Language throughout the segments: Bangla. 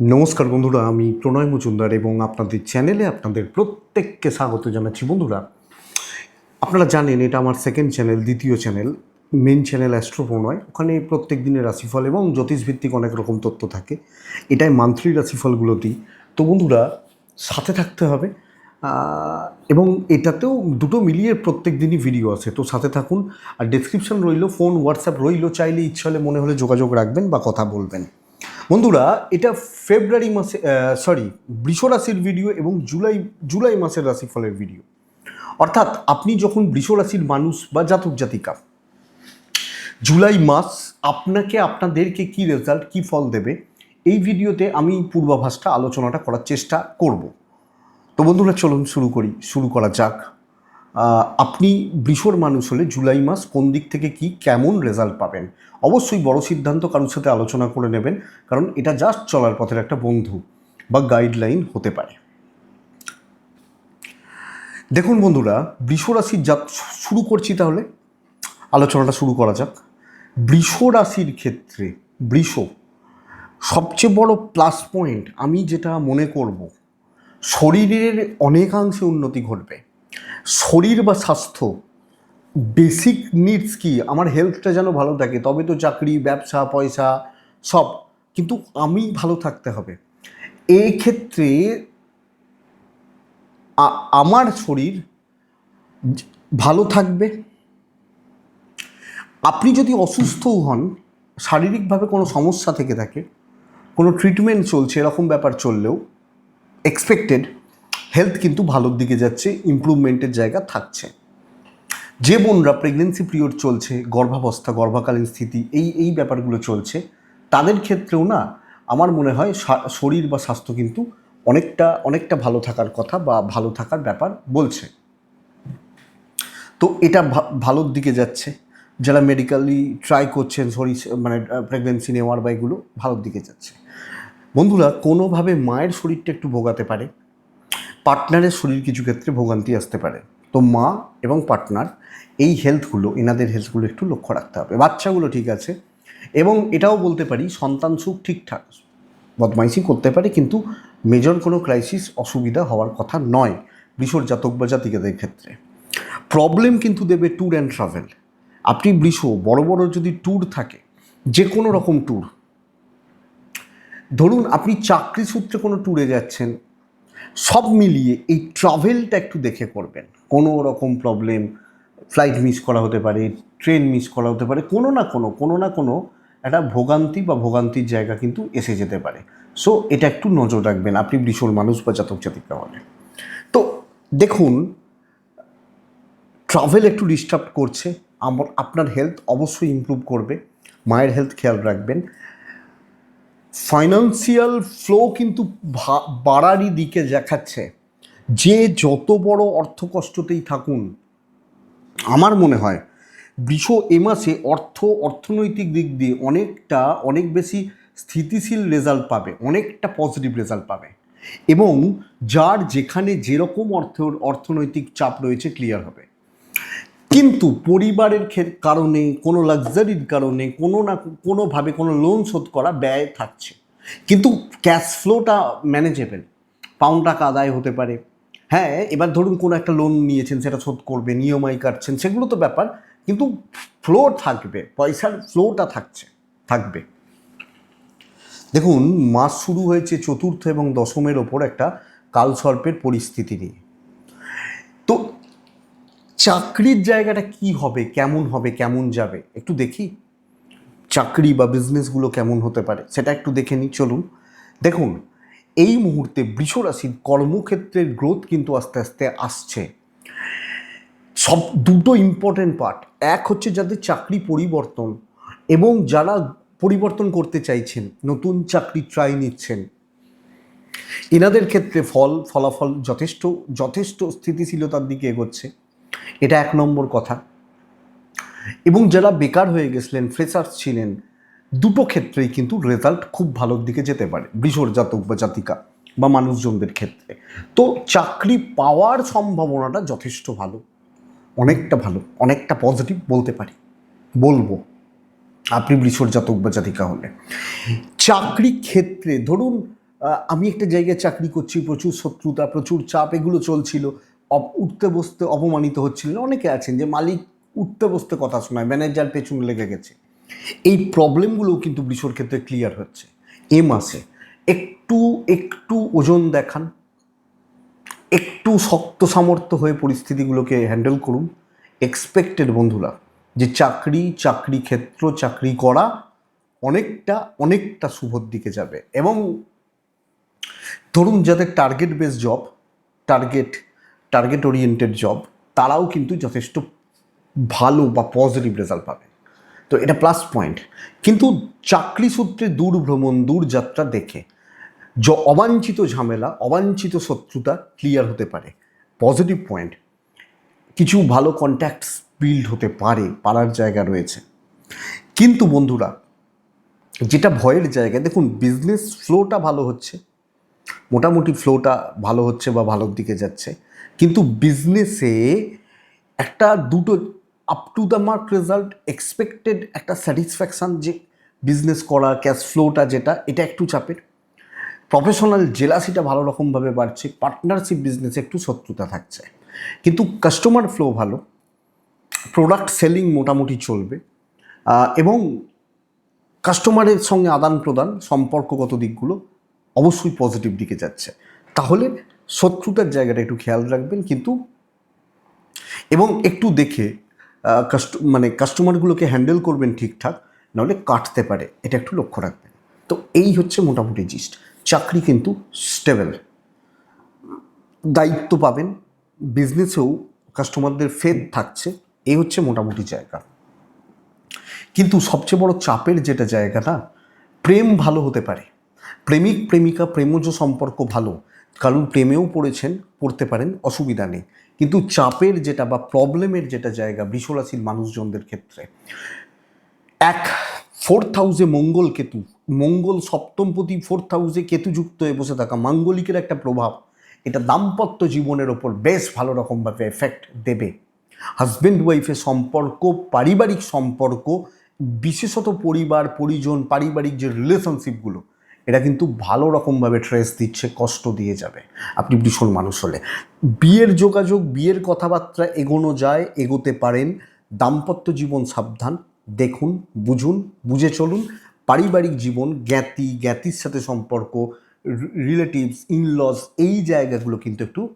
নমস্কার বন্ধুরা, আমি প্রণয় মজুমদার এবং আপনাদের চ্যানেলে আপনাদের প্রত্যেককে স্বাগত জানাচ্ছি বন্ধুরা। আপনারা জানেন, এটা আমার সেকেন্ড চ্যানেল দ্বিতীয় channel main channel Astro Pronoy ওখানে প্রত্যেক দিনের রাশিফল এবং জ্যোতিষভিত্তিক অনেক রকম তথ্য থাকে। এটাই মান্থলি রাশিফলগুলো দিই। তো বন্ধুরা, সাথে থাকতে হবে। এবং এটাতেও দুটো মিলিয়ে প্রত্যেক দিনই ভিডিও আছে। তো সাথে থাকুন। আর ডেসক্রিপশন রইল ফোন হোয়াটসঅ্যাপ রইল, চাইলে ইচ্ছা হলে মনে হলে যোগাযোগ রাখবেন বা কথা বলবেন। বন্ধুরা, এটা ফেব্রুয়ারি মাসে সরি বৃষ রাশির ভিডিও এবং জুলাই জুলাই মাসের রাশিফলের ভিডিও অর্থাৎ আপনি যখন বৃষ রাশির মানুষ বা জাতক জাতিকা, জুলাই মাস আপনাকে আপনাদেরকে কি রেজাল্ট কি ফল দেবে, এই ভিডিওতে আমি পূর্বাভাসটা, আলোচনাটা করার চেষ্টা করব। তো বন্ধুরা, চলুন শুরু করি, শুরু করা যাক। আপনি বৃষর মানুষ হলে জুলাই মাস কোন দিক থেকে কি কেমন রেজাল্ট পাবেন? অবশ্যই বড় সিদ্ধান্ত কারোর সাথে আলোচনা করে নেবেন, কারণ এটা জাস্ট চলার পথের একটা বন্ধু বা গাইডলাইন হতে পারে। দেখুন বন্ধুরা, বৃষ রাশির যা শুরু করছি তাহলে, আলোচনাটা শুরু করা যাক। বৃষ রাশির ক্ষেত্রে, বৃষ, সবচেয়ে বড় প্লাস পয়েন্ট আমি যেটা মনে করব, শরীরের অনেকাংশে উন্নতি ঘটবে। শরীর বা স্বাস্থ্য বেসিক নিডস কি? আমার হেলথটা যেন ভালো থাকে, তবে তো চাকরি, ব্যবসা, পয়সা, সব। কিন্তু আমি ভালো থাকতে হবে। এই ক্ষেত্রে আমার শরীর ভালো থাকবে। আপনি যদি অসুস্থও হন, শারীরিকভাবে কোনো সমস্যা থেকে থাকে, কোনো ট্রিটমেন্ট চলছে, এরকম ব্যাপার চললেও এক্সপেক্টেড হেলথ কিন্তু ভালোর দিকে যাচ্ছে ইমপ্রুভমেন্টের জায়গা থাকছে। যে বোনরা প্রেগনেন্সি পিরিয়ড চলছে, গর্ভাবস্থা, গর্ভাকালীন স্থিতি, এই এই ব্যাপারগুলো চলছে, তাদের ক্ষেত্রেও না আমার মনে হয় শরীর বা স্বাস্থ্য কিন্তু অনেকটা অনেকটা ভালো থাকার কথা বা ভালো থাকার ব্যাপার বলছে। তো এটা ভালোর দিকে যাচ্ছে। যারা মেডিকেলি ট্রাই করছেন শরীর মানে প্রেগনেন্সি নেওয়ার বা এগুলো, ভালোর দিকে যাচ্ছে। বন্ধুরা, কোনোভাবে মায়ের শরীরটা একটু ভোগাতে পারে পার্টনারের শরীর কিছু ক্ষেত্রে ভোগান্তি আসতে পারে। তো মা এবং পার্টনার এই হেলথগুলো এনাদের হেলথগুলো একটু লক্ষ্য রাখতে হবে। বাচ্চাগুলো ঠিক আছে এবং এটাও বলতে পারি, সন্তান সুখ ঠিকঠাক বদমাইশি করতে পারে কিন্তু মেজর কোনো ক্রাইসিস অসুবিধা হওয়ার কথা নয় বৃষর জাতক বা জাতিকাদের ক্ষেত্রে। প্রবলেম কিন্তু দেবে ট্যুর অ্যান্ড ট্রাভেল আপনি বৃষ, বড় বড় যদি ট্যুর থাকে যে কোনো রকম ট্যুর ধরুন আপনি চাকরি সূত্রে কোনো ট্যুরে যাচ্ছেন সব মিলিয়ে এই ট্রাভেলটা একটু দেখে করবেন। কোনো রকম প্রবলেম ফ্লাইট মিস করা হতে পারে ট্রেন মিস করা হতে পারে, কোনো না কোনো কোনো না কোনো একটা ভোগান্তি বা ভোগান্তির জায়গা কিন্তু এসে যেতে পারে। সো এটা একটু নজর রাখবেন, আপনি বৃষর মানুষ বা জাতক জাতিকা হলে। তো, দেখুন ট্রাভেল একটু ডিস্টার্ব করছে আমার আপনার হেলথ অবশ্যই ইমপ্রুভ করবে, মায়ের হেলথ খেয়াল রাখবেন। ফাইন্যান্সিয়াল ফ্লো কিন্তু বাড়ারই দিকে দেখাচ্ছে। যে যত বড় অর্থকষ্টতেই থাকুন, আমার মনে হয় বৃষ এ মাসে অর্থ, অর্থনৈতিক দিক দিয়ে অনেকটা, অনেক বেশি স্থিতিশীল রেজাল্ট পাবে, অনেকটা পজিটিভ রেজাল্ট পাবে। এবং যার যেখানে যেরকম অর্থ, অর্থনৈতিক চাপ রয়েছে ক্লিয়ার হবে। কিন্তু পরিবারের কারণে, কোনো লাক্সারির কারণে, কোনো না কোনোভাবে কোনো লোন শোধ করা ব্যয় থাকছে। কিন্তু ক্যাশ ফ্লোটা ম্যানেজেবল পাউন্ড টাকা আদায় হতে পারে। হ্যাঁ এবার ধরুন কোনো একটা লোন নিয়েছেন, সেটা শোধ করবেন ইএমআই কাটছেন, সেগুলো তো ব্যাপার, কিন্তু ফ্লো থাকবে, পয়সার ফ্লোটা থাকছে, থাকবে। দেখুন, মাস শুরু হয়েছে চতুর্থ এবং দশমের ওপর একটা কালসর্পের পরিস্থিতি নিয়ে। চাকরির জায়গাটা কি হবে? কেমন হবে? কেমন যাবে? একটু দেখি। চাকরি বা বিজনেসগুলো কেমন হতে পারে? সেটা একটু দেখে নিই, চলুন। দেখুন, এই মুহূর্তে বৃষরাশির কর্মক্ষেত্রের গ্রোথ কিন্তু আস্তে আস্তে আসছে। সব দুটো ইম্পর্টেন্ট পার্ট এক হচ্ছে যাদের চাকরি পরিবর্তন এবং যারা পরিবর্তন করতে চাইছেন, নতুন চাকরি ট্রাই নিচ্ছেন। এনাদের ক্ষেত্রে ফল, ফলাফল যথেষ্ট যথেষ্ট স্থিতিশীলতার দিকে এগোচ্ছে। এটা এক নম্বর কথা। এবং যারা বেকার হয়ে গেছিলেন ফ্রেশার্স ছিলেন, দুটো ক্ষেত্রেই কিন্তু রেজাল্ট খুব ভালোর দিকে যেতে পারে বৃষর জাতক বা জাতিকা বা মানুষজনদের ক্ষেত্রে। তো চাকরি পাওয়ার সম্ভাবনাটা যথেষ্ট ভালো, অনেকটা ভালো, অনেকটা পজিটিভ বলতে পারি, বলব। আপনি বৃষর জাতক বা জাতিকা হলে। চাকরি ক্ষেত্রে ধরুন আমি একটা জায়গায় চাকরি করছি, প্রচুর শত্রুতা, প্রচুর চাপ, এগুলো চলছিল উঠতে বসতে অপমানিত হচ্ছিলেন। অনেকে আছেন যে মালিক উঠতে বসতে কথা শোনায়, ম্যানেজার পেছনে লেগে গেছে। এই প্রবলেমগুলোও কিন্তু বৃষর ক্ষেত্রে ক্লিয়ার হচ্ছে। এ মাসে একটু একটু ওজন দেখান, একটু শক্ত সামর্থ্য হয়ে পরিস্থিতিগুলোকে হ্যান্ডেল করুন। এক্সপেক্টেড বন্ধুরা, যে চাকরি চাকরি ক্ষেত্র, চাকরি করা অনেকটা অনেকটা শুভর দিকে যাবে। এবং ধরুন যাদের target base job target target oriented job তারাও কিন্তু যথেষ্ট ভালো বা পজিটিভ রেজাল্ট পাবে। তো এটা প্লাস পয়েন্ট কিন্তু চাকরি সূত্রে দূর ভ্রমণ, দূর যাত্রা দেখে য, অবাঞ্ছিত ঝামেলা, অবাঞ্ছিত শত্রুতা ক্লিয়ার হতে পারে। পজিটিভ পয়েন্ট কিছু ভালো কন্ট্যাক্টস বিল্ড হতে পারে, পারার জায়গা রয়েছে। কিন্তু বন্ধুরা, যেটা ভয়ের জায়গা, দেখুন বিজনেস ফ্লোটা ভালো হচ্ছে, মোটামুটি ফ্লোটা ভালো হচ্ছে বা ভালোর দিকে যাচ্ছে। কিন্তু বিজনেসে একটা দুটো up to the mark result expected একটা স্যাটিসফ্যাকশান যে বিজনেস করা ক্যাশ ফ্লোটা যেটা, এটা একটু চাপের। প্রফেশনাল জেলাসিটা ভালো রকমভাবে বাড়ছে পার্টনারশিপ বিজনেসে একটু শত্রুতা থাকছে। কিন্তু কাস্টমার ফ্লো ভালো প্রোডাক্ট সেলিং মোটামুটি চলবে এবং কাস্টমারের সঙ্গে আদান প্রদান সম্পর্কগত দিকগুলো অবশ্যই পজিটিভ দিকে যাচ্ছে। তাহলে শত্রুতার জায়গাটা একটু খেয়াল রাখবেন কিন্তু এবং একটু দেখে কাস্ট মানে কাস্টমারগুলোকে হ্যান্ডেল করবেন ঠিকঠাক, নাহলে কাটতে পারে। এটা একটু লক্ষ্য রাখবেন। তো এই হচ্ছে মোটামুটি জিস্ট চাকরি কিন্তু স্টেবল দায়িত্ব পাবেন বিজনেসেও কাস্টমারদের ফেদ থাকছে, এই হচ্ছে মোটামুটি জায়গা। কিন্তু সবচেয়ে বড় চাপের যেটা জায়গা না প্রেম ভালো হতে পারে। প্রেমিক, প্রেমিকা, প্রেমজ সম্পর্ক ভালো। কারণ প্রেমেও পড়েছেন, পড়তে পারেন, অসুবিধা নেই। কিন্তু চাপের যেটা বা প্রবলেমের যেটা জায়গা বৃষরাশির মানুষজনদের ক্ষেত্রে, এক ফোর্থ হাউসে মঙ্গল কেতু। মঙ্গল সপ্তমপতি ফোর্থ হাউসে কেতুযুক্ত হয়ে বসে থাকা মাঙ্গলিকের একটা প্রভাব। এটা দাম্পত্য জীবনের ওপর বেশ ভালো রকমভাবে এফেক্ট দেবে। হাজব্যান্ড ওয়াইফের সম্পর্ক, পারিবারিক সম্পর্ক, বিশেষত পরিবার, পরিজন, পারিবারিক যে রিলেশনশিপগুলো এটা কিন্তু ভালো রকমভাবে ট্রেস দিচ্ছে, কষ্ট দিয়ে যাবে। আপনি ভীষণ মানুষ হলে। বিয়ের যোগাযোগ, বিয়ের কথাবার্তা এগোনো যায়, এগোতে পারেন। দাম্পত্য জীবন সাবধান, দেখুন, বুঝুন, বুঝে চলুন। পারিবারিক জীবন, জ্ঞাতি, জ্ঞাতির সাথে সম্পর্ক রিলেটিভস ইনলস এই জায়গাগুলো কিন্তু একটু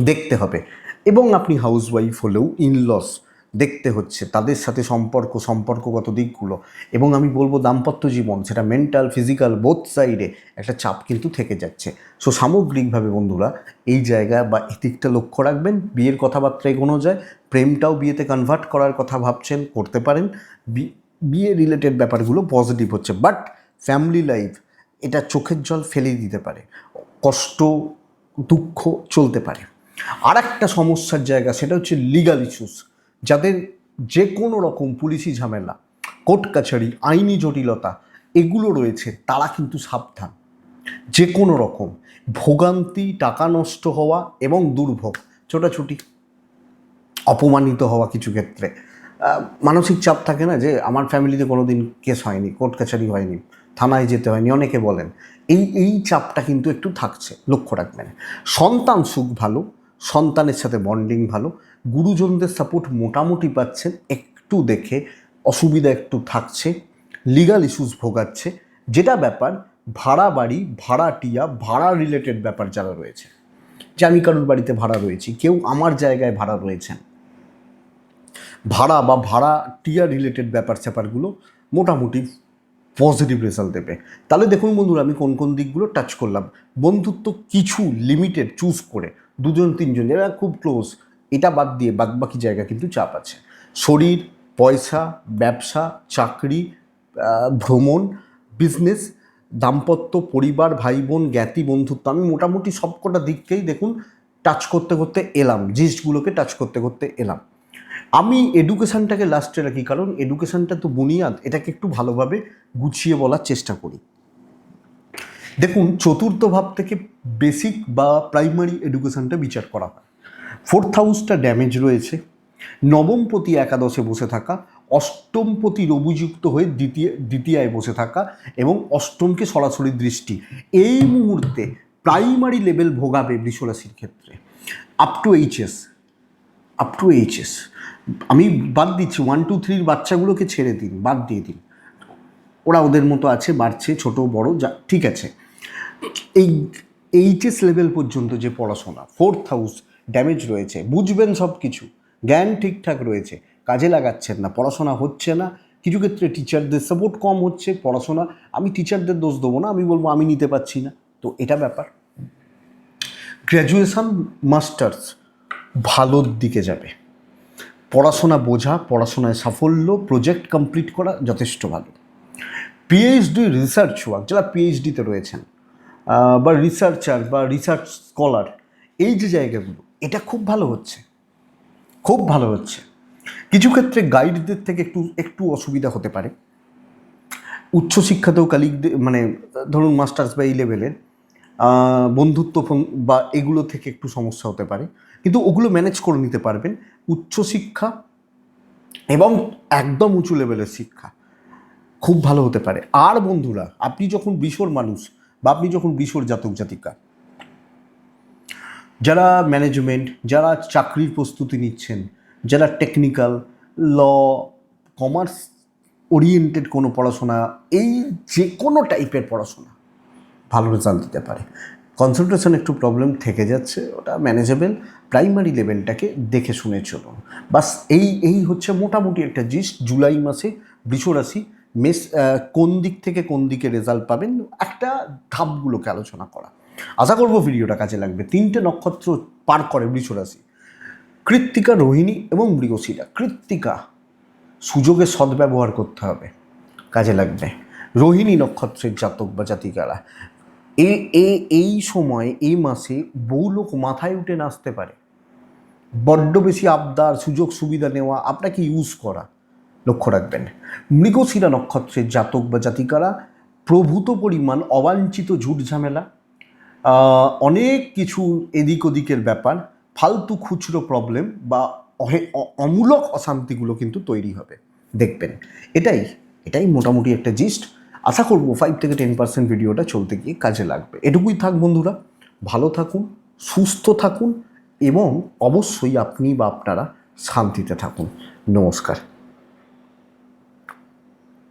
দেখতে হবে। এবং আপনি হাউসওয়াইফ হলেও ইনলস দেখতে হচ্ছে, তাদের সাথে সম্পর্ক, সম্পর্কগত দিকগুলো। এবং আমি বলব দাম্পত্য জীবন, সেটা মেন্টাল ফিজিক্যাল বোথ সাইডে একটা চাপ কিন্তু থেকে যাচ্ছে। সো সামগ্রিকভাবে বন্ধুরা, এই জায়গা বা এই দিকটা লক্ষ্য রাখবেন, বিয়ের কথাবার্তা এগোনো যায়, প্রেমটাও বিয়েতে কনভার্ট করার কথা ভাবছেন, করতে পারেন বিয়ে রিলেটেড ব্যাপারগুলো পজিটিভ হচ্ছে। বাট ফ্যামিলি লাইফ এটা চোখের জল ফেলে দিতে পারে, কষ্ট, দুঃখ চলতে পারে। আর একটা সমস্যার জায়গা, সেটা হচ্ছে লিগাল ইস্যুস যাদের যে কোনো রকম পুলিশি ঝামেলা, কোর্ট কাছারি, আইনি জটিলতা, এগুলো রয়েছে, তারা কিন্তু সাবধান। যে কোনো রকম, ভোগান্তি, টাকা নষ্ট হওয়া এবং দুর্ভোগ, ছোটাছুটি, অপমানিত হওয়া কিছু ক্ষেত্রে। মানসিক চাপ থাকে না যে, আমার ফ্যামিলিতে কোনো দিন কেস হয়নি, কোর্ট কাছারি হয়নি, থানায় যেতে হয়নি, অনেকে বলেন। এই এই চাপটা কিন্তু একটু থাকছে, লক্ষ্য রাখবেন। সন্তান সুখ ভালো সন্তানের সাথে বন্ডিং ভালো, গুরুজনদের সাপোর্ট মোটামুটি পাচ্ছেন, একটু দেখে অসুবিধা একটু থাকছে লিগাল ইস্যুস ভোগাচ্ছে, যেটা ব্যাপার, ভাড়া বাড়ি ভাড়াটিয়া ভাড়া রিলেটেড ব্যাপার যারা রয়েছে। যে আমি কারোর বাড়িতে ভাড়া রয়েছি, কেউ আমার জায়গায় ভাড়া রয়েছেন। ভাড়া বা ভাড়া টিয়া রিলেটেড ব্যাপার স্যাপারগুলো মোটামুটি পজিটিভ রেজাল্ট দেবে। তাহলে দেখুন বন্ধুরা, আমি কোন কোন দিকগুলো টাচ করলাম। বন্ধুত্ব কিছু লিমিটেড চুজ করে দুজন, তিনজন যারা খুব ক্লোজ এটা বাদ দিয়ে বাদবাকি জায়গা কিন্তু চাপ আছে। শরীর, পয়সা, ব্যবসা, চাকরি ভ্রমণ বিজনেস দাম্পত্য, পরিবার ভাই বোন জ্ঞাতি, বন্ধুত্ব, আমি মোটামুটি সবকটা দিককেই দেখুন টাচ করতে করতে এলাম। জিনিসগুলোকে টাচ করতে করতে এলাম। আমি এডুকেশনটাকে লাস্টে রাখি, কারণ এডুকেশনটা তো বুনিয়াদ, এটাকে একটু ভালোভাবে গুছিয়ে বলার চেষ্টা করি। দেখুন, চতুর্থ ভাব থেকে বেসিক বা প্রাইমারি এডুকেশনটা বিচার করা হয়। ফোর্থ হাউসটা ড্যামেজ রয়েছে। নবম প্রতি একাদশে বসে থাকা, অষ্টম প্রতি রবিযুক্ত হয়ে দ্বিতীয়, দ্বিতীয়ায় বসে থাকা এবং অষ্টমকে সরাসরি দৃষ্টি। এই মুহূর্তে প্রাইমারি লেভেল ভোগাবে বৃষরাশির ক্ষেত্রে। Up to HS up to HS আমি বাদ দিচ্ছি ওয়ান টু থ্রির বাচ্চাগুলোকে ছেড়ে দিন, বাদ দিয়ে দিন। ওরা ওদের মতো আছে, বাড়ছে, ছোট, বড়, যা, ঠিক আছে। এই এইচএস লেভেল পর্যন্ত যে পড়াশোনা ফোর্থ হাউস ড্যামেজ রয়েছে, বুঝবেন সব কিছু জ্ঞান ঠিকঠাক রয়েছে, কাজে লাগাচ্ছেন না, পড়াশোনা হচ্ছে না, কিছু ক্ষেত্রে টিচারদের সাপোর্ট কম হচ্ছে, পড়াশোনা, আমি টিচারদের দোষ দেবো না, আমি বলব আমি নিতে পারছি না, তো এটা ব্যাপার। গ্র্যাজুয়েশন মাস্টার্স ভালোর দিকে যাবে। পড়াশোনা বোঝা, পড়াশোনায় সাফল্য প্রজেক্ট কমপ্লিট করা যথেষ্ট ভালো। পিএইচডি রিসার্চ ওয়ার্ক যারা পিএইচডিতে রয়েছেন বা রিসার্চার বা রিসার্চ স্কলার এই যে জায়গাগুলো, এটা খুব ভালো হচ্ছে। খুব ভালো হচ্ছে। কিছু ক্ষেত্রে গাইডদের থেকে একটু একটু অসুবিধা হতে পারে। উচ্চশিক্ষাতেও কালিকদের মানে ধরুন মাস্টার্স বা এই লেভেলের বন্ধুত্ব বা এগুলো থেকে একটু সমস্যা হতে পারে। কিন্তু ওগুলো ম্যানেজ করে নিতে পারবেন উচ্চশিক্ষা এবং একদম উঁচু লেভেলের শিক্ষা। খুব ভালো হতে পারে। আর বন্ধুরা, আপনি যখন বিশোর মানুষ বা আপনি যখন বিশোর জাতক, জাতিকা, যারা ম্যানেজমেন্ট যারা চাকরির প্রস্তুতি নিচ্ছেন, যারা টেকনিক্যাল ল কমার্স ওরিয়েন্টেড কোনো পড়াশোনা, এই যে কোনো টাইপের পড়াশোনা, ভালো রেজাল্ট দিতে পারে। কনসেন্ট্রেশন একটু প্রবলেম থেকে যাচ্ছে, ওটা ম্যানেজেবল প্রাইমারি লেভেলটাকে দেখে শুনে চলুন। বাস এই এই হচ্ছে মোটামুটি একটা জিনিস জুলাই মাসে বৃষরাশি মেস কোন দিক থেকে কোন দিকে রেজাল্ট পাবেন, একটা ধাপগুলোকে আলোচনা করা। আশা করব ভিডিওটা কাজে লাগবে। তিনটে নক্ষত্র পার করে বৃষরাশি কৃত্তিকা রোহিণী এবং মৃগশিরা। কৃত্তিকা, সুযোগে সদ্ব্যবহার করতে হবে। কাজে লাগবে। রোহিণী নক্ষত্রের জাতক বা জাতিকারা। এ- এই সময়, এই মাসে বহু লোক মাথায় উঠে নাচতে পারে। বড্ড বেশি আবদার সুযোগ সুবিধা নেওয়া, আপনাকে ইউজ করা। লক্ষ্য রাখবেন। মৃগশিরা নক্ষত্রের জাতক বা জাতিকারা প্রভূত পরিমাণ অবাঞ্ছিত ঝুট ঝামেলা অনেক কিছু এদিক ওদিকের ব্যাপার, ফালতু খুচরো প্রবলেম বা অমূলক অশান্তিগুলো কিন্তু তৈরি হবে। দেখবেন, এটাই এটাই মোটামুটি একটা জিস্ট আশা করব ফাইভ থেকে টেন পার্সেন্ট ভিডিওটা চলতে গিয়ে কাজে লাগবে। এটুকুই থাক বন্ধুরা, ভালো থাকুন, সুস্থ থাকুন এবং অবশ্যই আপনি বা আপনারা শান্তিতে থাকুন। নমস্কার।